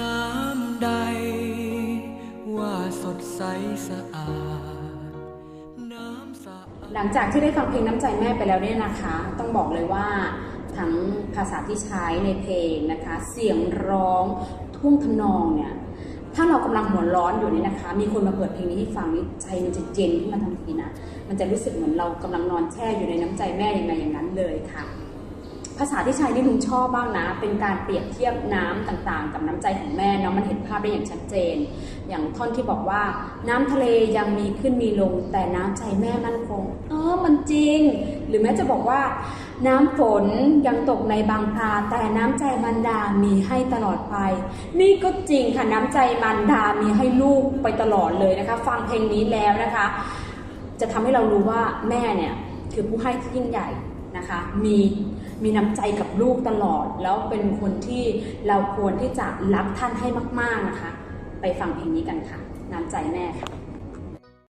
น้ำใด ว่าสดใสสะอาด น้ำสะหลังจากที่ได้ฟังเพลงน้ำใจแม่ไปแล้วเนี่ยนะคะ ต้องบอกเลยว่าทั้งภาษาที่ใช้ในเพลงนะคะ เสียงร้องท่วงทำนองเนี่ยถ้าเรากำลังหัวร้อนอยู่นี่นะคะ มีคนมาเปิดเพลงนี้ให้ฟังนี่ใจมันจะเจนขึ้นมาทันทีนะ มันจะรู้สึกเหมือนเรากำลังนอนแช่อยู่ในน้ำใจแม่ยังไงอย่างนั้นเลยค่ะ ภาษาที่ใช้นี่ลุงชอบมากนะ เป็นการเปรียบเทียบน้ำต่างๆ กับน้ำใจของแม่เนาะมันเห็นภาพได้อย่างชัดเจน อย่างท่อนที่บอกว่า น้ำทะเลยังมีขึ้นมีลง แต่น้ำใจแม่มั่นคง เออมันจริง หรือแม้จะบอกว่า น้ำฝนยังตกในบางพราแต่น้ำใจมันดามีให้ตลอดไป นี่ก็จริงค่ะน้ำใจมันดามีให้ลูกไปตลอดเลยนะคะ ฟังเพลงนี้แล้วนะคะ จะทำให้เรารู้ว่าแม่เนี่ยคือผู้ให้ที่ยิ่งใหญ่ นะคะมีมีน้ำใจกับลูกตลอด แล้วเป็นคนที่เราควรที่จะรับท่านให้มาก ๆนะคะ ไปฟังเพลงนี้กันค่ะ น้ำใจแม่ค่ะ